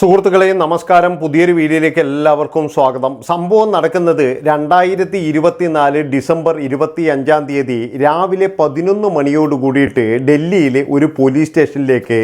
സുഹൃത്തുക്കളെ നമസ്കാരം. പുതിയൊരു വീഡിയോയിലേക്ക് എല്ലാവർക്കും സ്വാഗതം. സംഭവം നടക്കുന്നത് രണ്ടായിരത്തി ഇരുപത്തിനാല് ഡിസംബർ ഇരുപത്തി അഞ്ചാം തീയതി രാവിലെ പതിനൊന്ന് മണിയോട് കൂടിയിട്ട് ഡൽഹിയിലെ ഒരു പോലീസ് സ്റ്റേഷനിലേക്ക്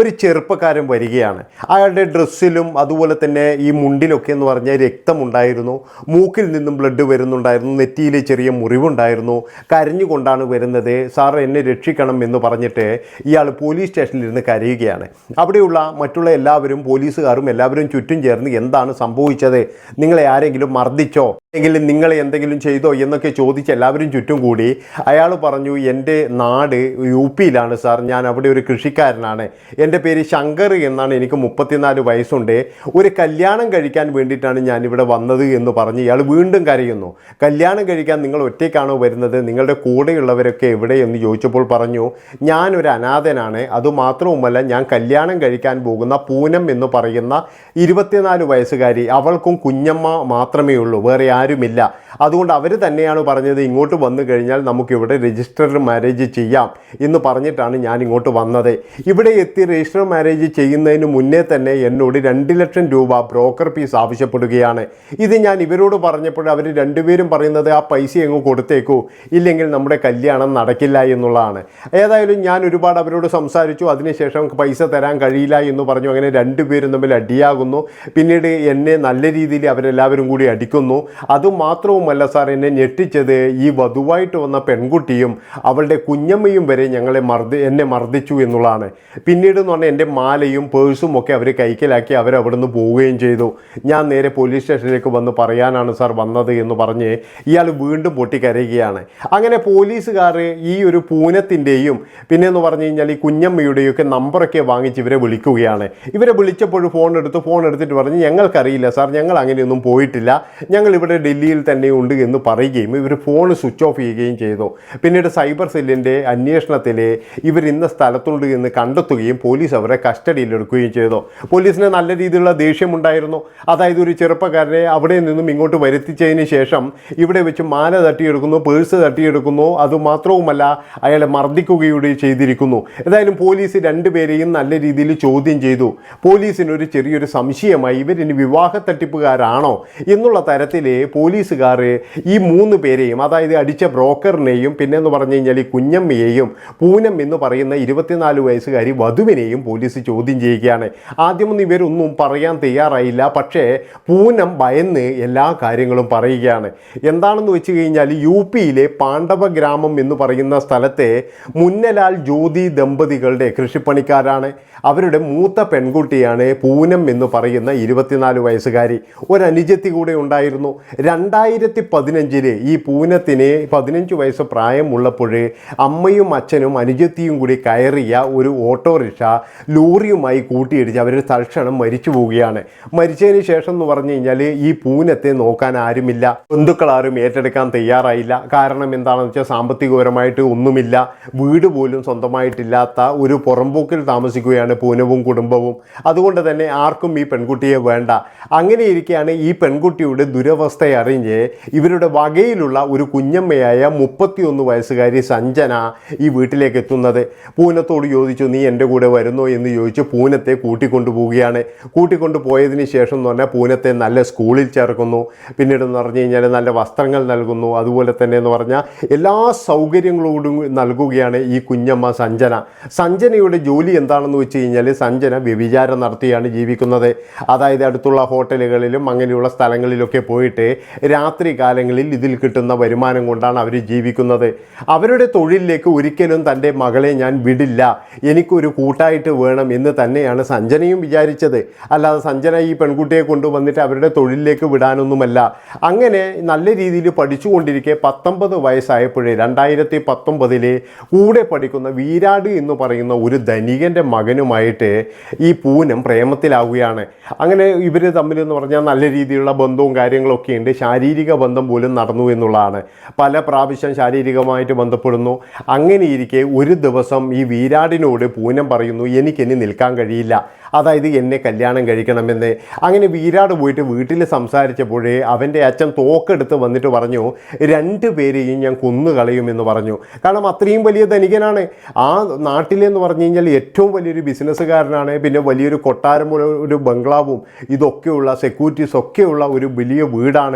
ഒരു ചെറുപ്പക്കാരൻ വരികയാണ്. അയാളുടെ ഡ്രസ്സിലും അതുപോലെ തന്നെ ഈ മുണ്ടിലൊക്കെ എന്ന് പറഞ്ഞാൽ രക്തമുണ്ടായിരുന്നു. മൂക്കിൽ നിന്നും ബ്ലഡ് വരുന്നുണ്ടായിരുന്നു. നെറ്റിയിൽ ചെറിയ മുറിവുണ്ടായിരുന്നു. കരഞ്ഞുകൊണ്ടാണ് വരുന്നത്. സാർ എന്നെ രക്ഷിക്കണം എന്ന് പറഞ്ഞിട്ട് ഇയാൾ പോലീസ് സ്റ്റേഷനിലിരുന്ന് കരയുകയാണ്. അവിടെയുള്ള മറ്റുള്ള എല്ലാവരും പോലീസുകാരും എല്ലാവരും ചുറ്റും ചേർന്ന് എന്താണ് സംഭവിച്ചത്? നിങ്ങളെ ആരെങ്കിലും മർദ്ദിച്ചോ? അല്ലെങ്കിൽ നിങ്ങൾ എന്തെങ്കിലും ചെയ്തോ എന്നൊക്കെ ചോദിച്ച് എല്ലാവരും ചുറ്റും കൂടി അയാൾ പറഞ്ഞു എന്റെ നാട് യു പിയിലാണ് സാർ. ഞാൻ അവിടെ ഒരു കൃഷിക്കാരനാണ്. എന്റെ പേര് ശങ്കർ എന്നാണ് എനിക്ക് മുപ്പത്തിനാല് വയസ്സുണ്ട്. ഒരു കല്യാണം കഴിക്കാൻ വേണ്ടിയിട്ടാണ് ഞാനിവിടെ വന്നത് എന്ന് പറഞ്ഞ് ഇയാൾ വീണ്ടും കരയുന്നു. കല്യാണം കഴിക്കാൻ നിങ്ങൾ ഒറ്റയ്ക്കാണോ വരുന്നത്? നിങ്ങളുടെ കൂടെയുള്ളവരൊക്കെ എവിടെ? എന്ന് ചോദിച്ചപ്പോൾ പറഞ്ഞു ഞാനൊരു അനാഥനാണ്. അതുമാത്രവുമല്ല ഞാൻ കല്യാണം കഴിക്കാൻ പോകുന്ന പൂനം എന്ന് പറയുന്ന ഇരുപത്തിനാല് വയസ്സുകാരി. അവൾക്കും കുഞ്ഞമ്മ മാത്രമേ ഉള്ളൂ വേറെ ആരുമില്ല. അതുകൊണ്ട് അവർ തന്നെയാണ് പറഞ്ഞത് ഇങ്ങോട്ട് വന്നു കഴിഞ്ഞാൽ നമുക്കിവിടെ രജിസ്റ്റർ മാരേജ് ചെയ്യാം എന്ന് പറഞ്ഞിട്ടാണ് ഞാൻ ഇങ്ങോട്ട് വന്നത്. ഇവിടെ എത്തി രജിസ്റ്റർ മാരേജ് ചെയ്യുന്നതിന് മുന്നേ തന്നെ എന്നോട് രണ്ട് ലക്ഷം രൂപ ബ്രോക്കർ ഫീസ് ആവശ്യപ്പെടുകയാണ്. ഇത് ഞാൻ ഇവരോട് പറഞ്ഞപ്പോൾ അവർ രണ്ടുപേരും പറയുന്നത് ആ പൈസ അങ്ങ് കൊടുത്തേക്കൂ. ഇല്ലെങ്കിൽ നമ്മുടെ കല്യാണം നടക്കില്ല എന്നുള്ളതാണ്. ഏതായാലും ഞാൻ ഒരുപാട് അവരോട് സംസാരിച്ചു. അതിനുശേഷം പൈസ തരാൻ കഴിയില്ല എന്ന് പറഞ്ഞു. അങ്ങനെ രണ്ടുപേരും തമ്മിൽ അടിയാകുന്നു. പിന്നീട് എന്നെ നല്ല രീതിയിൽ അവരെല്ലാവരും കൂടി അടിക്കുന്നു. അതുമാത്രവുമല്ല സാർ എന്നെ ഞെട്ടിച്ചത് ഈ വധുവായിട്ട് വന്ന പെൺകുട്ടിയും അവളുടെ കുഞ്ഞമ്മയും വരെ ഞങ്ങളെ മർദ്ദി എന്നെ മർദ്ദിച്ചു എന്നുള്ളതാണ്. പിന്നീട് എന്ന് പറഞ്ഞാൽ എന്റെ മാലയും പേഴ്സും ഒക്കെ അവർ കൈക്കലാക്കി അവർ പോവുകയും ചെയ്തു. ഞാൻ നേരെ പോലീസ് സ്റ്റേഷനിലേക്ക് വന്ന് പറയാനാണ് സാർ വന്നത് എന്ന് പറഞ്ഞ് ഇയാൾ വീണ്ടും പൊട്ടിക്കരയുകയാണ്. അങ്ങനെ പോലീസുകാർ ഈ ഒരു പൂനത്തിന്റെയും പിന്നെ എന്ന് പറഞ്ഞു കഴിഞ്ഞാൽ ഈ കുഞ്ഞമ്മയുടെയും ഒക്കെ നമ്പറൊക്കെ വാങ്ങിച്ച് ഇവരെ വിളിക്കുകയാണ്. ഇവരെ വിളിച്ചപ്പോൾ ഫോൺ എടുത്ത് ഫോൺ എടുത്തിട്ട് പറഞ്ഞ് ഞങ്ങൾക്കറിയില്ല സാർ ഞങ്ങൾ അങ്ങനെയൊന്നും പോയിട്ടില്ല. ഞങ്ങൾ ഇവിടെ ഡൽഹിയിൽ തന്നെ ഉണ്ട് എന്ന് പറയുകയും ഇവർ ഫോൺ സ്വിച്ച് ഓഫ് ചെയ്യുകയും ചെയ്തു. പിന്നീട് സൈബർ സെല്ലിന്റെ അന്വേഷണത്തിൽ ഇവർ ഇന്ന സ്ഥലത്തുണ്ട് എന്ന് കണ്ടെത്തുകയും പോലീസ് അവരെ കസ്റ്റഡിയിലെടുക്കുകയും ചെയ്തു. പോലീസിന് നല്ല രീതിയിലുള്ള ദേഷ്യമുണ്ടായിരുന്നു. അതായത് ഒരു ചെറുപ്പക്കാരനെ അവിടെ നിന്നും ഇങ്ങോട്ട് വരുത്തിച്ചതിന് ശേഷം ഇവിടെ വെച്ച് മാല തട്ടിയെടുക്കുന്നു പേഴ്സ് തട്ടിയെടുക്കുന്നു. അതുമാത്രവുമല്ല അയാളെ മർദ്ദിക്കുകയൂടെ ചെയ്തിരിക്കുന്നു. ഏതായാലും പോലീസ് രണ്ടുപേരെയും നല്ല രീതിയിൽ ചോദ്യം ചെയ്തു. പോലീസിനൊരു ചെറിയൊരു സംശയമായി ഇവരിന് വിവാഹ തട്ടിപ്പുകാരാണോ എന്നുള്ള തരത്തിൽ പോലീസുകാർ ഈ മൂന്ന് പേരെയും അതായത് അടിച്ച ബ്രോക്കറിനെയും പിന്നെ എന്ന് പറഞ്ഞു കഴിഞ്ഞാൽ ഈ കുഞ്ഞമ്മയെയും പൂനം എന്ന് പറയുന്ന ഇരുപത്തിനാല് വയസ്സുകാരി വധുവിനെയും പോലീസ് ചോദ്യം ചെയ്യുകയാണ്. ആദ്യമൊന്നും ഇവരൊന്നും പറയാൻ തയ്യാറായില്ല. പക്ഷേ പൂനം ഭയന്ന് എല്ലാ കാര്യങ്ങളും പറയുകയാണ്. എന്താണെന്ന് വെച്ച് കഴിഞ്ഞാൽ യു പിയിലെ പാണ്ഡവ ഗ്രാമം എന്ന് പറയുന്ന സ്ഥലത്തെ മുന്നലാൽ ജ്യോതി ദമ്പതികളുടെ കൃഷിപ്പണിക്കാരാണ്. അവരുടെ മൂത്ത പെൺകുട്ടിയാണ് പൂനം എന്ന് പറയുന്ന ഇരുപത്തിനാല് വയസ്സുകാരി. ഒരനുജത്തി കൂടെ ഉണ്ടായിരുന്നു. രണ്ടായിരത്തി പതിനഞ്ചിൽ ഈ പൂനത്തിന് പതിനഞ്ച് വയസ്സ് പ്രായമുള്ളപ്പോൾ അമ്മയും അച്ഛനും അനുജത്തിയും കൂടി കയറിയ ഒരു ഓട്ടോറിക്ഷ ലോറിയുമായി കൂട്ടിയിടിച്ച് അവർ തൽക്ഷണം മരിച്ചു പോവുകയാണ്. മരിച്ചതിന് ശേഷം എന്ന് പറഞ്ഞു കഴിഞ്ഞാൽ ഈ പൂനത്തെ നോക്കാൻ ആരുമില്ല. ബന്ധുക്കളാരും ഏറ്റെടുക്കാൻ തയ്യാറായില്ല. കാരണം എന്താണെന്ന് വെച്ചാൽ സാമ്പത്തികപരമായിട്ട് ഒന്നുമില്ല. വീട് പോലും സ്വന്തമായിട്ടില്ലാത്ത ഒരു പുറമ്പോക്കിൽ താമസിക്കുകയാണ് പൂനവും കുടുംബവും. അതുകൊണ്ട് തന്നെ ആർക്കും ഈ പെൺകുട്ടിയെ വേണ്ട. അങ്ങനെ ഇരിക്കെയാണ് ഈ പെൺകുട്ടിയുടെ ദുരവസ്ഥ അറിഞ്ഞ് ഇവരുടെ വകയിലുള്ള ഒരു കുഞ്ഞമ്മയായ മുപ്പത്തിയൊന്ന് വയസ്സുകാരി സഞ്ജന ഈ വീട്ടിലേക്ക് എത്തുന്നത്. പൂനത്തോട് ചോദിച്ചു നീ എന്റെ കൂടെ വരുന്നോ? എന്ന് ചോദിച്ച് പൂനത്തെ കൂട്ടിക്കൊണ്ടുപോവുകയാണ്. കൂട്ടിക്കൊണ്ടു പോയതിന് ശേഷം എന്ന് പറഞ്ഞാൽ പൂനത്തെ നല്ല സ്കൂളിൽ ചേർക്കുന്നു. പിന്നീട് എന്ന് പറഞ്ഞു കഴിഞ്ഞാൽ നല്ല വസ്ത്രങ്ങൾ നൽകുന്നു. അതുപോലെ തന്നെ എന്ന് പറഞ്ഞാൽ എല്ലാ സൗകര്യങ്ങളോടും നൽകുകയാണ് ഈ കുഞ്ഞമ്മ സഞ്ജന. സഞ്ജനയുടെ ജോലി എന്താണെന്ന് വെച്ച് കഴിഞ്ഞാൽ സഞ്ജന വ്യഭിചാരം നടത്തിയാണ് ജീവിക്കുന്നത്. അതായത് അടുത്തുള്ള ഹോട്ടലുകളിലും അങ്ങനെയുള്ള സ്ഥലങ്ങളിലൊക്കെ പോയിട്ട് രാത്രി കാലങ്ങളിൽ ഇതിൽ കിട്ടുന്ന വരുമാനം കൊണ്ടാണ് അവർ ജീവിക്കുന്നത്. അവരുടെ തൊഴിലിലേക്ക് ഒരിക്കലും തന്റെ മകളെ ഞാൻ വിടില്ല. എനിക്കൊരു കൂട്ടായിട്ട് വേണം എന്ന് തന്നെയാണ് സഞ്ജനയും വിചാരിച്ചത്. അല്ലാതെ സഞ്ജന ഈ പെൺകുട്ടിയെ കൊണ്ടുവന്നിട്ട് അവരുടെ തൊഴിലിലേക്ക് വിടാനൊന്നുമല്ല. അങ്ങനെ നല്ല രീതിയിൽ പഠിച്ചുകൊണ്ടിരിക്കെ പത്തൊമ്പത് വയസ്സായപ്പോഴേ രണ്ടായിരത്തി പത്തൊമ്പതിലെ കൂടെ പഠിക്കുന്ന വീരാട് എന്ന് പറയുന്ന ഒരു ധനികന്റെ മകനുമായിട്ട് ഈ പൂനം പ്രേമത്തിലാവുകയാണ്. അങ്ങനെ ഇവർ തമ്മിൽ എന്ന് പറഞ്ഞാൽ നല്ല രീതിയിലുള്ള ബന്ധവും കാര്യങ്ങളൊക്കെ ഉണ്ട് ശാരീരിക ബന്ധം പോലും നടന്നു എന്നുള്ളതാണ്. പല പ്രാവശ്യം ശാരീരികമായിട്ട് ബന്ധപ്പെടുന്നു. അങ്ങനെയിരിക്കെ ഒരു ദിവസം ഈ വീരാടിനോട് പൂനം പറയുന്നു എനിക്കിനി നിൽക്കാൻ കഴിയില്ല. അതായത് എന്നെ കല്യാണം കഴിക്കണമെന്ന്. അങ്ങനെ വീരാട് പോയിട്ട് വീട്ടിൽ സംസാരിച്ചപ്പോഴേ അവന്റെ അച്ഛൻ തോക്കെടുത്ത് വന്നിട്ട് പറഞ്ഞു രണ്ട് പേരെയും ഞാൻ കൊന്നുകളയുമെന്ന് പറഞ്ഞു. കാരണം അത്രയും വലിയ ധനികനാണ്. ആ നാട്ടിലെന്ന് പറഞ്ഞു കഴിഞ്ഞാൽ ഏറ്റവും വലിയൊരു ബിസിനസ്സുകാരനാണ്. പിന്നെ വലിയൊരു കൊട്ടാരം പോലെ ഒരു ബംഗ്ലാവും. ഇതൊക്കെയുള്ള സെക്യൂരിറ്റീസ് ഒക്കെയുള്ള ഒരു വലിയ വീടാണ്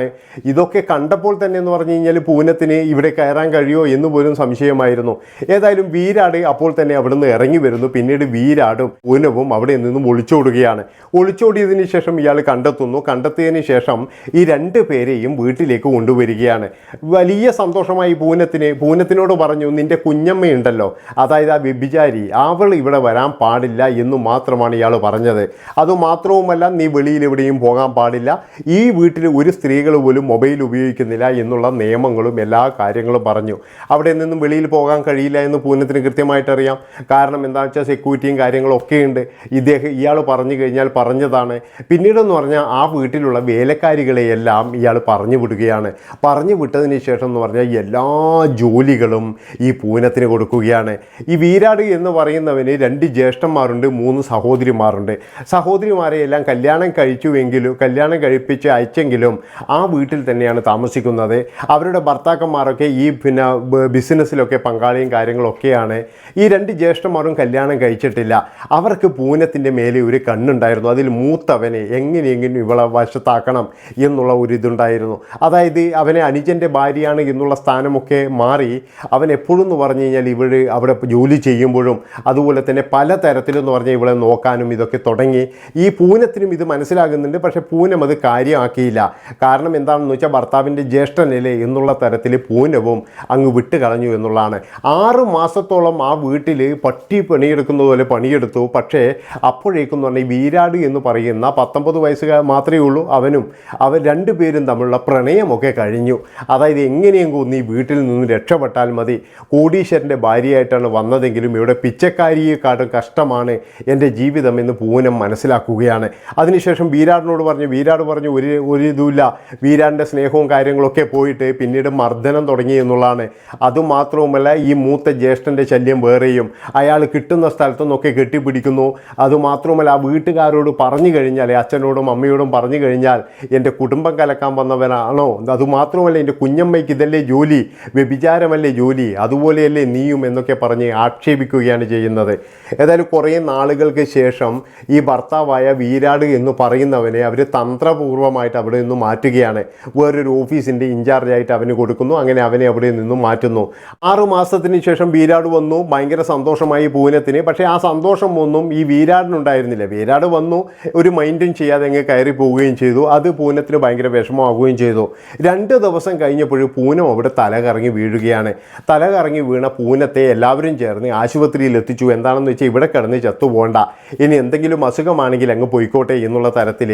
ഇതൊക്കെ കണ്ടപ്പോൾ തന്നെ എന്ന് പറഞ്ഞു കഴിഞ്ഞാൽ പൂനത്തിന് ഇവിടെ കയറാൻ കഴിയുമോ എന്ന് പോലും സംശയമായിരുന്നു. ഏതായാലും വീരാട് അപ്പോൾ തന്നെ അവിടുന്ന് ഇറങ്ങി വരുന്നു. പിന്നീട് വീരാടും പൂനവും അവിടെ നിന്നും ഒളിച്ചോടുകയാണ്. ഒളിച്ചോടിയതിന് ശേഷം ഇയാൾ കണ്ടെത്തുന്നു. കണ്ടെത്തിയതിന് ശേഷം ഈ രണ്ട് പേരെയും വീട്ടിലേക്ക് കൊണ്ടുവരികയാണ്. വലിയ സന്തോഷമായി പൂനത്തിന് പൂനത്തിനോട് പറഞ്ഞു നിന്റെ കുഞ്ഞമ്മയുണ്ടല്ലോ. അതായത് ആ വ്യഭിചാരി അവൾ ഇവിടെ വരാൻ പാടില്ല എന്ന് മാത്രമാണ് ഇയാൾ പറഞ്ഞത്. അതുമാത്രവുമല്ല നീ വെളിയിൽ എവിടെയും പോകാൻ പാടില്ല. ഈ വീട്ടിൽ ഒരു സ്ത്രീകൾ പോലും മൊബൈൽ ഉപയോഗിക്കുന്നില്ല എന്നുള്ള നിയമങ്ങളും എല്ലാ കാര്യങ്ങളും പറഞ്ഞു. അവിടെ നിന്നും വെളിയിൽ പോകാൻ കഴിയില്ല എന്ന് പൂനത്തിന് കൃത്യമായിട്ട് അറിയാം കാരണം എന്താണെന്ന് വെച്ചാൽ സെക്യൂരിറ്റിയും കാര്യങ്ങളും ഒക്കെ ഉണ്ട്. ഇദ്ദേഹം ഇയാൾ പറഞ്ഞു കഴിഞ്ഞാൽ പറഞ്ഞതാണ്. പിന്നീടെന്ന് പറഞ്ഞാൽ ആ വീട്ടിലുള്ള വേലക്കാരികളെയെല്ലാം ഇയാൾ പറഞ്ഞു വിടുകയാണ്. പറഞ്ഞു വിട്ടതിന് ശേഷം എന്ന് പറഞ്ഞാൽ എല്ലാ ജോലികളും ഈ പൂനത്തിന് കൊടുക്കുകയാണ്. ഈ വീരാട് എന്ന് പറയുന്നവന് രണ്ട് ജ്യേഷ്ഠന്മാരുണ്ട് മൂന്ന് സഹോദരിമാരുണ്ട്. സഹോദരിമാരെ എല്ലാം കല്യാണം കഴിച്ചുവെങ്കിലും കല്യാണം കഴിപ്പിച്ച് അയച്ചെങ്കിലും വീട്ടിൽ തന്നെയാണ് താമസിക്കുന്നത്. അവരുടെ ഭർത്താക്കന്മാരൊക്കെ ഈ പിന്നെ ബിസിനസ്സിലൊക്കെ പങ്കാളിയും കാര്യങ്ങളൊക്കെയാണ്. ഈ രണ്ട് ജ്യേഷ്ഠന്മാരും കല്യാണം കഴിച്ചിട്ടില്ല. അവർക്ക് പൂനത്തിന്റെ മേലെ ഒരു കണ്ണുണ്ടായിരുന്നു. അതിൽ മൂത്തവനെ എങ്ങനെയെങ്കിലും ഇവളെ വശത്താക്കണം എന്നുള്ള ഒരു ഇതുണ്ടായിരുന്നു. അതായത് അവനെ അനുജന്റെ ഭാര്യയാണ് എന്നുള്ള സ്ഥാനമൊക്കെ മാറി അവൻ എപ്പോഴും എന്ന് പറഞ്ഞു കഴിഞ്ഞാൽ ഇവൾ അവിടെ ജോലി ചെയ്യുമ്പോഴും അതുപോലെ തന്നെ പല തരത്തിലെന്ന് പറഞ്ഞാൽ ഇവളെ നോക്കാനും ഇതൊക്കെ തുടങ്ങി. ഈ പൂനത്തിനും ഇത് മനസ്സിലാകുന്നുണ്ട്. പക്ഷേ പൂനം അത് കാര്യമാക്കിയില്ല. കാരണം എന്താണെന്ന് വെച്ചാൽ ഭർത്താവിന്റെ ജ്യേഷ്ഠനല്ലേ എന്നുള്ള തരത്തിൽ പൂനവും അങ്ങ് വിട്ട് കളഞ്ഞു എന്നുള്ളതാണ്. ആറ് മാസത്തോളം ആ വീട്ടിൽ പട്ടി പണിയെടുക്കുന്നത് പോലെ പണിയെടുത്തു. പക്ഷേ അപ്പോഴേക്കും പറഞ്ഞാൽ വീരാട് എന്ന് പറയുന്ന പത്തൊമ്പത് വയസ്സുകാർ മാത്രമേ ഉള്ളൂ. അവനും അവർ രണ്ടുപേരും തമ്മിലുള്ള പ്രണയമൊക്കെ കഴിഞ്ഞു. അതായത് എങ്ങനെയെങ്കിലും ഒന്ന് ഈ വീട്ടിൽ നിന്ന് രക്ഷപ്പെട്ടാൽ മതി. കോടീശ്വരന്റെ ഭാര്യയായിട്ടാണ് വന്നതെങ്കിലും ഇവിടെ പിച്ചക്കാരിയെക്കാട്ടും കഷ്ടമാണ് എന്റെ ജീവിതം എന്ന് പൂനം മനസ്സിലാക്കുകയാണ്. അതിനുശേഷം വീരാടിനോട് പറഞ്ഞു വീരാട് പറഞ്ഞു ഒരു ഒരു ഇതുമില്ല. വീരാടിന്റെ സ്നേഹവും കാര്യങ്ങളൊക്കെ പോയിട്ട് പിന്നീട് മർദ്ദനം തുടങ്ങി എന്നുള്ളതാണ്. അതുമാത്രവുമല്ല ഈ മൂത്ത ജ്യേഷ്ഠന്റെ ശല്യം വേറെയും. അയാൾ കിട്ടുന്ന സ്ഥലത്തു നിന്നൊക്കെ കെട്ടിപ്പിടിക്കുന്നു. അതുമാത്രവുമല്ല ആ വീട്ടുകാരോട് പറഞ്ഞു കഴിഞ്ഞാൽ അച്ഛനോടും അമ്മയോടും പറഞ്ഞു കഴിഞ്ഞാൽ എന്റെ കുടുംബം കലക്കാൻ വന്നവനാണോ? അതുമാത്രമല്ല എന്റെ കുഞ്ഞമ്മയ്ക്ക് ഇതല്ലേ ജോലി? വ്യഭിചാരമല്ലേ ജോലി? അതുപോലെയല്ലേ നീയും എന്നൊക്കെ പറഞ്ഞ് ആക്ഷേപിക്കുകയാണ് ചെയ്യുന്നത്. ഏതായാലും കുറേ നാളുകൾക്ക് ശേഷം ഈ ഭർത്താവായ വീരാട് എന്ന് പറയുന്നവനെ അവർ തന്ത്രപൂർവമായിട്ട് അവിടെ നിന്ന് മാറ്റുകയാണ് വേറൊരു ഓഫീസിന്റെ ഇൻചാർജായിട്ട് അവന് കൊടുക്കുന്നു. അങ്ങനെ അവനെ അവിടെ നിന്നും മാറ്റുന്നു. ആറു മാസത്തിന് ശേഷം വീരാട് വന്നു. ഭയങ്കര സന്തോഷമായി പൂനത്തിന് പക്ഷേ ആ സന്തോഷം ഒന്നും ഈ വീരാടിനുണ്ടായിരുന്നില്ല. വീരാട് വന്നു. ഒരു മൈൻഡും ചെയ്യാതെ അങ്ങ് കയറി പോവുകയും ചെയ്തു. അത് പൂനത്തിന് ഭയങ്കര വിഷമമാവുകയും ചെയ്തു. രണ്ട് ദിവസം കഴിഞ്ഞപ്പോൾ പൂനം അവിടെ തല കറങ്ങി വീഴുകയാണ്. തല കറങ്ങി വീണ പൂനത്തെ എല്ലാവരും ചേർന്ന് ആശുപത്രിയിൽ എത്തിച്ചു. എന്താണെന്ന് വെച്ചാൽ ഇവിടെ കിടന്ന് ചത്തുപോകണ്ട ഇനി എന്തെങ്കിലും അസുഖമാണെങ്കിൽ അങ്ങ് പോയിക്കോട്ടെ എന്നുള്ള തരത്തിൽ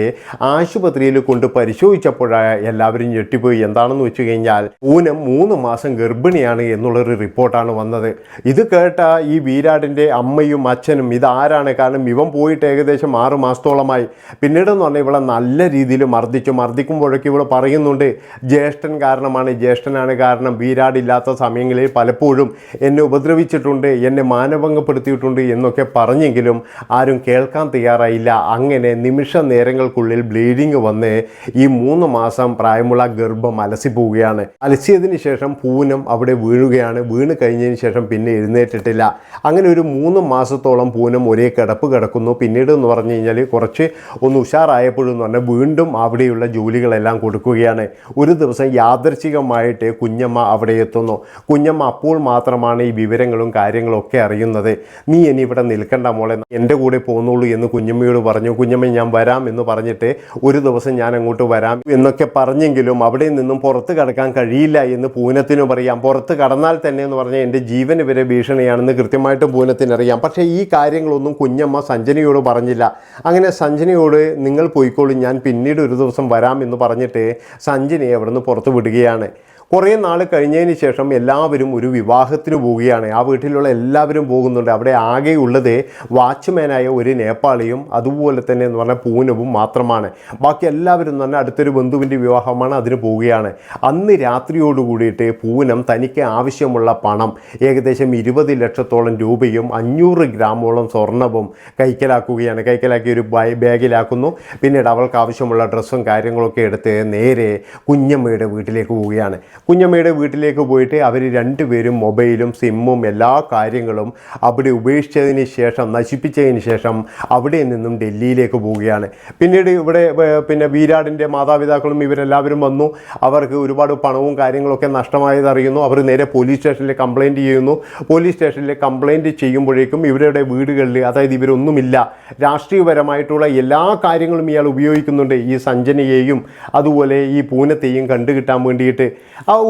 ആശുപത്രിയിൽ കൊണ്ട് പരിശോധിച്ചപ്പോഴായ എല്ലാവരും ഞെട്ടിപ്പോയി. എന്താണെന്ന് വെച്ച് കഴിഞ്ഞാൽ പൂനം മൂന്ന് മാസം ഗർഭിണിയാണ് എന്നുള്ളൊരു റിപ്പോർട്ടാണ് വന്നത്. ഇത് കേട്ട ഈ വീരാടിന്റെ അമ്മയും അച്ഛനും ഇതാരാണ്? കാരണം ഇവൻ പോയിട്ട് ഏകദേശം ആറ് മാസത്തോളമായി. പിന്നീടെന്ന് പറഞ്ഞാൽ ഇവളെ നല്ല രീതിയിൽ മർദ്ദിച്ചു. മർദ്ദിക്കുമ്പോഴൊക്കെ ഇവൾ പറയുന്നുണ്ട് ജ്യേഷ്ഠൻ കാരണമാണ് ജ്യേഷ്ഠനാണ് കാരണം വീരാടില്ലാത്ത സമയങ്ങളിൽ പലപ്പോഴും എന്നെ ഉപദ്രവിച്ചിട്ടുണ്ട് എന്നെ മാനഭംഗപ്പെടുത്തിയിട്ടുണ്ട് എന്നൊക്കെ പറഞ്ഞെങ്കിലും ആരും കേൾക്കാൻ തയ്യാറായില്ല. അങ്ങനെ നിമിഷ നേരങ്ങൾക്കുള്ളിൽ ബ്ലീഡിങ് വന്ന് ഈ മൂന്ന് മാസം പ്രായമുള്ള ഗർഭം അലസി പോവുകയാണ്. അലസിയതിന് ശേഷം പൂനം അവിടെ വീഴുകയാണ്. വീണ് കഴിഞ്ഞതിന് ശേഷം പിന്നെ എഴുന്നേറ്റിട്ടില്ല. അങ്ങനെ ഒരു മൂന്ന് മാസത്തോളം പൂനം ഒരേ കിടപ്പ് കിടക്കുന്നു. പിന്നീട് എന്ന് പറഞ്ഞു കഴിഞ്ഞാൽ കുറച്ച് ഒന്ന് ഉഷാറായപ്പോഴെന്ന് പറഞ്ഞാൽ വീണ്ടും അവിടെയുള്ള ജോലികളെല്ലാം കൊടുക്കുകയാണ്. ഒരു ദിവസം യാദർച്ഛികമായിട്ട് കുഞ്ഞമ്മ അവിടെ എത്തുന്നു. കുഞ്ഞമ്മ അപ്പോൾ മാത്രമാണ് ഈ വിവരങ്ങളും കാര്യങ്ങളും ഒക്കെ അറിയുന്നത്. നീ ഇനി ഇവിടെ നിൽക്കണ്ട മോളെ. എന്റെ കൂടെ പോന്നോളൂ എന്ന് കുഞ്ഞമ്മയോട് പറഞ്ഞു. കുഞ്ഞമ്മ ഞാൻ വരാം എന്ന് പറഞ്ഞിട്ട് ഒരു ദിവസം ഞാൻ അങ്ങോട്ട് വരാം എന്നൊക്കെ പറഞ്ഞെങ്കിലും അവിടെ നിന്നും പുറത്ത് കടക്കാൻ കഴിയില്ല എന്ന് പൂനത്തിനും അറിയാം. പുറത്ത് കടന്നാൽ തന്നെ എന്ന് പറഞ്ഞാൽ എന്റെ ജീവൻ വരെ ഭീഷണിയാണെന്ന് കൃത്യമായിട്ടും പൂനത്തിനറിയാം. പക്ഷേ ഈ കാര്യങ്ങളൊന്നും കുഞ്ഞമ്മ സഞ്ജനയോട് പറഞ്ഞില്ല. അങ്ങനെ സഞ്ജനയോട് നിങ്ങൾ പോയിക്കോളൂ ഞാൻ പിന്നീട് ഒരു ദിവസം വരാം എന്ന് പറഞ്ഞിട്ട് സഞ്ജനയെ അവിടുന്ന് പുറത്ത് വിടുകയാണ്. കുറേ നാൾ കഴിഞ്ഞതിന് ശേഷം എല്ലാവരും ഒരു വിവാഹത്തിന് പോവുകയാണ്. ആ വീട്ടിലുള്ള എല്ലാവരും പോകുന്നുണ്ട്. അവിടെ ആകെയുള്ളത് വാച്ച്മാനായ ഒരു നേപ്പാളിയും അതുപോലെ തന്നെ എന്ന് പറഞ്ഞാൽ പൂനവും മാത്രമാണ്. ബാക്കി എല്ലാവരും എന്ന് പറഞ്ഞാൽ അടുത്തൊരു ബന്ധുവിന്റെ വിവാഹമാണ് അതിന് പോവുകയാണ്. അന്ന് രാത്രിയോട് കൂടിയിട്ട് പൂനം തനിക്ക് ആവശ്യമുള്ള പണം ഏകദേശം ഇരുപത് ലക്ഷത്തോളം രൂപയും അഞ്ഞൂറ് ഗ്രാമോളം സ്വർണവും കൈക്കലാക്കുകയാണ്. കൈക്കലാക്കി ഒരു ബൈ ബാഗിലാക്കുന്നു. പിന്നീട് അവൾക്ക് ആവശ്യമുള്ള ഡ്രസ്സും കാര്യങ്ങളൊക്കെ എടുത്ത് നേരെ കുഞ്ഞമ്മയുടെ വീട്ടിലേക്ക് പോവുകയാണ്. കുഞ്ഞമ്മയുടെ വീട്ടിലേക്ക് പോയിട്ട് അവർ രണ്ടുപേരും മൊബൈലും സിമ്മും എല്ലാ കാര്യങ്ങളും അവിടെ ഉപേക്ഷിച്ചതിന് ശേഷം നശിപ്പിച്ചതിന് ശേഷം അവിടെ നിന്നും ഡൽഹിയിലേക്ക് പോവുകയാണ്. പിന്നീട് ഇവിടെ പിന്നെ വീരാടിന്റെ മാതാപിതാക്കളും ഇവരെല്ലാവരും വന്നു. അവർക്ക് ഒരുപാട് പണവും കാര്യങ്ങളൊക്കെ നഷ്ടമായത് അറിയുന്നു. അവർ നേരെ പോലീസ് സ്റ്റേഷനിൽ കംപ്ലയിന്റ് ചെയ്യുന്നു. പോലീസ് സ്റ്റേഷനിൽ കംപ്ലയിന്റ് ചെയ്യുമ്പോഴേക്കും ഇവരുടെ വീടുകളിൽ അതായത് ഇവരൊന്നുമില്ല രാഷ്ട്രീയപരമായിട്ടുള്ള എല്ലാ കാര്യങ്ങളും ഇയാൾ ഉപയോഗിക്കുന്നുണ്ട്. ഈ സഞ്ജനയെയും അതുപോലെ ഈ പൂനത്തെയും കണ്ടുകിട്ടാൻ വേണ്ടിയിട്ട്.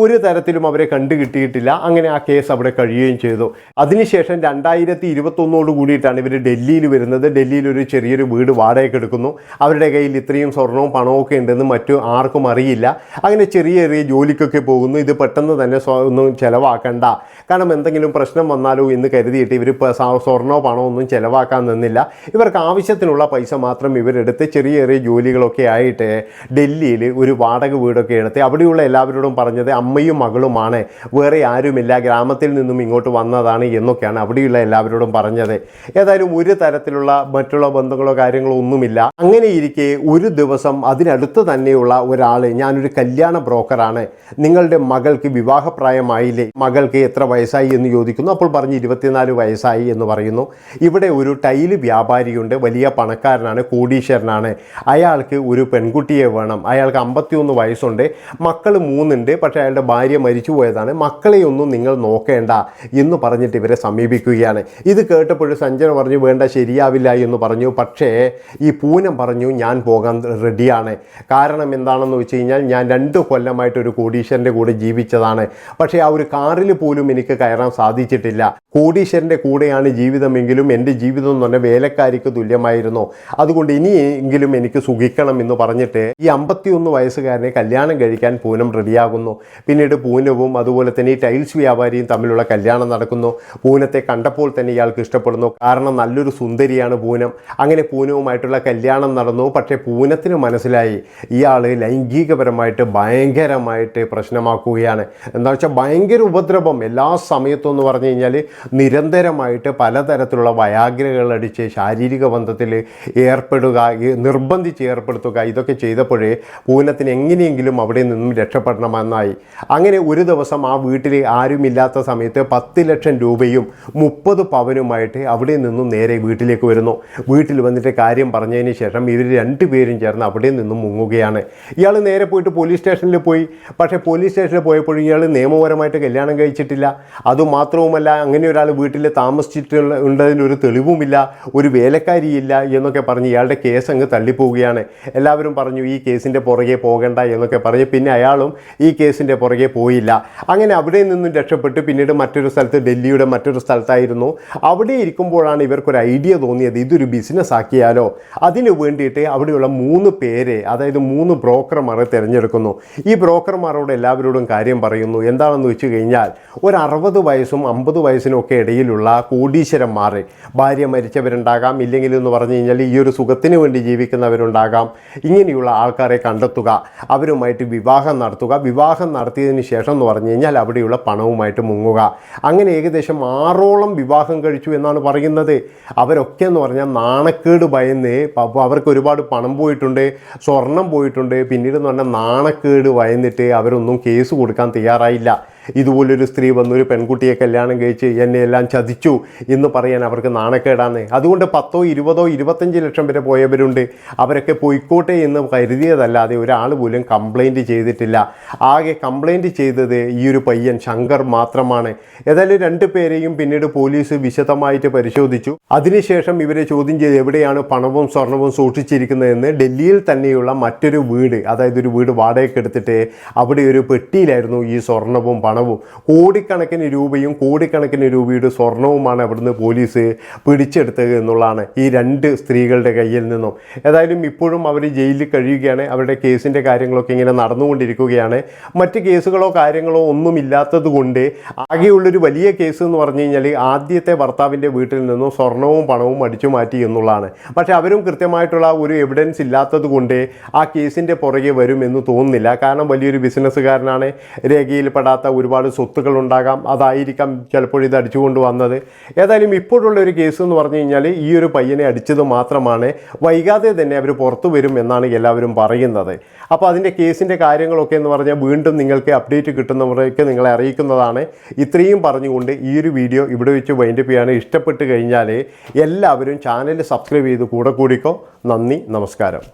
ഒരു തരത്തിലും അവരെ കണ്ടുകിട്ടിയിട്ടില്ല അങ്ങനെ ആ കേസ് അവിടെ കഴിയുകയും ചെയ്തു. അതിനുശേഷം രണ്ടായിരത്തി ഇരുപത്തൊന്നോട് കൂടിയിട്ടാണ് ഇവർ ഡൽഹിയിൽ വരുന്നത്. ഡൽഹിയിൽ ഒരു ചെറിയൊരു വീട് വാടകയ്ക്ക് എടുക്കുന്നു. അവരുടെ കയ്യിൽ ഇത്രയും സ്വർണവും പണവും ഒക്കെ ഉണ്ടെന്ന് മറ്റു ആർക്കും അറിയില്ല. അങ്ങനെ ചെറിയ ചെറിയ ജോലിക്കൊക്കെ പോകുന്നു. ഇത് പെട്ടെന്ന് തന്നെ ഒന്നും ചിലവാക്കണ്ട. കാരണം എന്തെങ്കിലും പ്രശ്നം വന്നാലോ എന്ന് കരുതിയിട്ട് ഇവർ സ്വർണോ പണമോ ഒന്നും ചിലവാക്കാൻ നിന്നില്ല. ഇവർക്ക് ആവശ്യത്തിനുള്ള പൈസ മാത്രം ഇവരെടുത്ത് ചെറിയ ചെറിയ ജോലികളൊക്കെ ആയിട്ട് ഡൽഹിയിൽ ഒരു വാടക വീടൊക്കെ എടുത്ത് അവിടെയുള്ള എല്ലാവരോടും പറഞ്ഞത് അമ്മയും മകളുമാണ്. വേറെ ആരുമില്ല. ഗ്രാമത്തിൽ നിന്നും ഇങ്ങോട്ട് വന്നതാണ് എന്നൊക്കെയാണ് അവിടെയുള്ള എല്ലാവരോടും പറഞ്ഞത്. ഏതായാലും ഒരു തരത്തിലുള്ള മറ്റുള്ള ബന്ധങ്ങളോ കാര്യങ്ങളോ ഒന്നുമില്ല. അങ്ങനെ ഇരിക്കെ ഒരു ദിവസം അതിനടുത്ത് തന്നെയുള്ള ഒരാൾ ഞാനൊരു കല്യാണ ബ്രോക്കറാണ്. നിങ്ങളുടെ മകൾക്ക് വിവാഹപ്രായമായില്ലേ? മകൾക്ക് എത്ര വയസ്സായി എന്ന് ചോദിക്കുന്നു. അപ്പോൾ പറഞ്ഞ് ഇരുപത്തിനാല് വയസ്സായി എന്ന് പറയുന്നു. ഇവിടെ ഒരു ടൈൽ വ്യാപാരിയുണ്ട്. വലിയ പണക്കാരനാണ് കോടീശ്വരനാണ്. അയാൾക്ക് ഒരു പെൺകുട്ടിയെ വേണം. അയാൾക്ക് അമ്പത്തിയൊന്ന് വയസ്സുണ്ട്. മക്കൾ മൂന്നുണ്ട്. പക്ഷേ അയാളുടെ ഭാര്യ മരിച്ചു പോയതാണ്. മക്കളെയൊന്നും നിങ്ങൾ നോക്കേണ്ട എന്ന് പറഞ്ഞിട്ട് ഇവരെ സമീപിക്കുകയാണ്. ഇത് കേട്ടപ്പോൾ സഞ്ജന പറഞ്ഞു വേണ്ട ശരിയാവില്ല എന്ന് പറഞ്ഞു. പക്ഷേ ഈ പൂനം പറഞ്ഞു ഞാൻ പോകാൻ റെഡിയാണ്. കാരണം എന്താണെന്ന് വെച്ച് കഴിഞ്ഞാൽ ഞാൻ രണ്ട് കൊല്ലമായിട്ട് ഒരു കോടീശ്വരന്റെ കൂടെ ജീവിച്ചതാണ്. പക്ഷേ ആ ഒരു കാറിൽ പോലും എനിക്ക് കയറാൻ സാധിച്ചിട്ടില്ല. കോടീശ്വരന്റെ കൂടെയാണ് ജീവിതമെങ്കിലും എന്റെ ജീവിതം എന്ന് പറഞ്ഞാൽ വേലക്കാരിക്ക് തുല്യമായിരുന്നു. അതുകൊണ്ട് ഇനിയെങ്കിലും എനിക്ക് സുഖിക്കണം എന്ന് പറഞ്ഞിട്ട് ഈ അമ്പത്തിയൊന്ന് വയസ്സുകാരനെ കല്യാണം കഴിക്കാൻ പൂനം റെഡിയാകുന്നു. പിന്നീട് പൂനവും അതുപോലെ തന്നെ ഈ ടൈൽസ് വ്യാപാരിയും തമ്മിലുള്ള കല്യാണം നടക്കുന്നു. പൂനത്തെ കണ്ടപ്പോൾ തന്നെ ഇയാൾക്ക് ഇഷ്ടപ്പെടുന്നു. കാരണം നല്ലൊരു സുന്ദരിയാണ് പൂനം. അങ്ങനെ പൂനവുമായിട്ടുള്ള കല്യാണം നടന്നു. പക്ഷേ പൂനത്തിന് മനസ്സിലായി. ഇയാൾ ലൈംഗികപരമായിട്ട് ഭയങ്കരമായിട്ട് പ്രശ്നമാക്കുകയാണ്. എന്താ വെച്ചാൽ ഭയങ്കര ഉപദ്രവം. എല്ലാ സമയത്തും എന്ന് പറഞ്ഞു കഴിഞ്ഞാൽ നിരന്തരമായിട്ട് പലതരത്തിലുള്ള വയാഗ്രകൾ അടിച്ച് ശാരീരിക ബന്ധത്തിൽ ഏർപ്പെടുക നിർബന്ധിച്ച് ഏർപ്പെടുത്തുക ഇതൊക്കെ ചെയ്തപ്പോഴേ പൂനത്തിന് എങ്ങനെയെങ്കിലും അവിടെ നിന്നും രക്ഷപ്പെടണമെന്നായി. അങ്ങനെ ഒരു ദിവസം ആ വീട്ടിൽ ആരുമില്ലാത്ത സമയത്ത് പത്ത് ലക്ഷം രൂപയും മുപ്പത് പവനുമായിട്ട് അവിടെ നിന്നും നേരെ വീട്ടിലേക്ക് വരുന്നു. വീട്ടിൽ വന്നിട്ട് കാര്യം പറഞ്ഞതിന് ശേഷം ഇവർ രണ്ടുപേരും ചേർന്ന് അവിടെ നിന്നും മുങ്ങുകയാണ്. ഇയാൾ നേരെ പോയിട്ട് പോലീസ് സ്റ്റേഷനിൽ പോയി. പക്ഷേ പോലീസ് സ്റ്റേഷനിൽ പോയപ്പോഴും ഇയാൾ നിയമപരമായിട്ട് കല്യാണം കഴിച്ചിട്ടില്ല. അതുമാത്രവുമല്ല അങ്ങനെ ഒരാൾ വീട്ടിൽ താമസിച്ചിട്ടുള്ള ഉണ്ടതിൽ ഒരു തെളിവുമില്ല ഒരു വേലക്കാരിയില്ല എന്നൊക്കെ പറഞ്ഞ് ഇയാളുടെ കേസ് അങ്ങ് തള്ളിപ്പോവുകയാണ്. എല്ലാവരും പറഞ്ഞു ഈ കേസിന്റെ പുറകെ പോകണ്ട എന്നൊക്കെ പറഞ്ഞ് പിന്നെ അയാളും ഈ കേസിന്റെ പുറകെ പോയില്ല. അങ്ങനെ അവിടെ നിന്നും രക്ഷപ്പെട്ട് പിന്നീട് മറ്റൊരു സ്ഥലത്ത് ഡൽഹിയുടെ മറ്റൊരു സ്ഥലത്തായിരുന്നു. അവിടെ ഇരിക്കുമ്പോഴാണ് ഇവർക്കൊരു ഐഡിയ തോന്നിയത് ഇതൊരു ബിസിനസ് ആക്കിയാലോ? അതിനു വേണ്ടിയിട്ട് അവിടെയുള്ള മൂന്ന് പേരെ അതായത് മൂന്ന് ബ്രോക്കർമാരെ തിരഞ്ഞെടുക്കുന്നു. ഈ ബ്രോക്കർമാരോട് എല്ലാവരോടും കാര്യം പറയുന്നു. എന്താണെന്ന് വെച്ച് കഴിഞ്ഞാൽ ഒരു അറുപത് വയസ്സും അമ്പത് വയസ്സിനും ഒക്കെ ഇടയിലുള്ള കോടീശ്വരന്മാർ ഭാര്യ മരിച്ചവരുണ്ടാകാം. ഇല്ലെങ്കിൽ എന്ന് പറഞ്ഞു കഴിഞ്ഞാൽ ഈ ഒരു സുഖത്തിന് വേണ്ടി ജീവിക്കുന്നവരുണ്ടാകാം. ഇങ്ങനെയുള്ള ആൾക്കാരെ കണ്ടെത്തുക അവരുമായിട്ട് വിവാഹം നടത്തുക. വിവാഹം നടത്തിയതിന് ശേഷം എന്ന് പറഞ്ഞു കഴിഞ്ഞാൽ അവിടെയുള്ള പണവുമായിട്ട് മുങ്ങുക. അങ്ങനെ ഏകദേശം ആറോളം വിവാഹം കഴിച്ചു എന്നാണ് പറയുന്നത്. അവരൊക്കെ എന്ന് പറഞ്ഞാൽ നാണക്കേട് ഭയന്ന് അവർക്ക് ഒരുപാട് പണം പോയിട്ടുണ്ട് സ്വർണം പോയിട്ടുണ്ട്. പിന്നീട് എന്ന് പറഞ്ഞാൽ നാണക്കേട് ഭയന്നിട്ട് അവരൊന്നും കേസ് കൊടുക്കാൻ തയ്യാറായില്ല. ഇതുപോലൊരു സ്ത്രീ വന്നൊരു പെൺകുട്ടിയെ കല്യാണം കഴിച്ച് എന്നെ എല്ലാം ചതിച്ചു എന്ന് പറയാൻ അവർക്ക് നാണക്കേടാന്ന്. അതുകൊണ്ട് പത്തോ ഇരുപതോ ഇരുപത്തഞ്ച് ലക്ഷം വരെ പോയവരുണ്ട്. അവരൊക്കെ പൊയ്ക്കോട്ടെ എന്ന് കരുതിയതല്ലാതെ ഒരാൾ പോലും കംപ്ലൈന്റ് ചെയ്തിട്ടില്ല. ആകെ കംപ്ലൈന്റ് ചെയ്തത് ഈ ഒരു പയ്യൻ ശങ്കർ മാത്രമാണ്. ഏതായാലും രണ്ട് പേരെയും പിന്നീട് പോലീസ് വിശദമായിട്ട് പരിശോധിച്ചു. അതിനുശേഷം ഇവരെ ചോദ്യം ചെയ്ത് എവിടെയാണ് പണവും സ്വർണവും സൂക്ഷിച്ചിരിക്കുന്നതെന്ന് ഡൽഹിയിൽ തന്നെയുള്ള മറ്റൊരു വീട് അതായത് ഒരു വീട് വാടകയ്ക്ക് എടുത്തിട്ട് അവിടെ ഒരു പെട്ടിയിലായിരുന്നു ഈ സ്വർണവും പണവും കോടിക്കണക്കിന് രൂപയും കോടിക്കണക്കിന് രൂപയുടെ സ്വർണവുമാണ് അവിടുന്ന് പോലീസ് പിടിച്ചെടുത്തത് എന്നുള്ളതാണ് ഈ രണ്ട് സ്ത്രീകളുടെ കയ്യിൽ നിന്നും. ഏതായാലും ഇപ്പോഴും അവർ ജയിലിൽ കഴിയുകയാണ്. അവരുടെ കേസിന്റെ കാര്യങ്ങളൊക്കെ ഇങ്ങനെ നടന്നുകൊണ്ടിരിക്കുകയാണ്. മറ്റ് കേസുകളോ കാര്യങ്ങളോ ഒന്നും ഇല്ലാത്തത് കൊണ്ട് ആകെയുള്ളൊരു വലിയ കേസ് എന്ന് പറഞ്ഞു കഴിഞ്ഞാൽ ആദ്യത്തെ ഭർത്താവിന്റെ വീട്ടിൽ നിന്നും സ്വർണവും പണവും അടിച്ചു മാറ്റി എന്നുള്ളതാണ്. പക്ഷേ അവരും കൃത്യമായിട്ടുള്ള ഒരു എവിഡൻസ് ഇല്ലാത്തത് കൊണ്ട് ആ കേസിന്റെ പുറകെ വരുമെന്ന് തോന്നുന്നില്ല. കാരണം വലിയൊരു ബിസിനസ്സുകാരനാണ് രേഖയിൽപ്പെടാത്ത ഒരുപാട് സ്വത്തുക്കൾ ഉണ്ടാകാം അതായിരിക്കാം ചിലപ്പോൾ ഇത് അടിച്ചുകൊണ്ട് വന്നത് ഏതായാലും ഇപ്പോഴുള്ള ഒരു കേസ് എന്ന് പറഞ്ഞു കഴിഞ്ഞാൽ ഈ ഒരു പയ്യനെ അടിച്ചത് മാത്രമാണ്. വൈകാതെ തന്നെ അവർ പുറത്തു വരും എന്നാണ് എല്ലാവരും പറയുന്നത്. അപ്പോൾ അതിന്റെ കേസിന്റെ കാര്യങ്ങളൊക്കെ എന്ന് പറഞ്ഞാൽ വീണ്ടും നിങ്ങൾക്ക് അപ്ഡേറ്റ് കിട്ടുന്നവരൊക്കെ നിങ്ങളെ അറിയിക്കുന്നതാണ്. ഇത്രയും പറഞ്ഞുകൊണ്ട് ഈ ഒരു വീഡിയോ ഇവിടെ വെച്ച് വൈൻഡപ്പ് ചെയ്യാൻ ഇഷ്ടപ്പെട്ട് കഴിഞ്ഞാൽ എല്ലാവരും ചാനൽ സബ്സ്ക്രൈബ് ചെയ്ത് കൂടെ കൂടിക്കോ. നന്ദി നമസ്കാരം.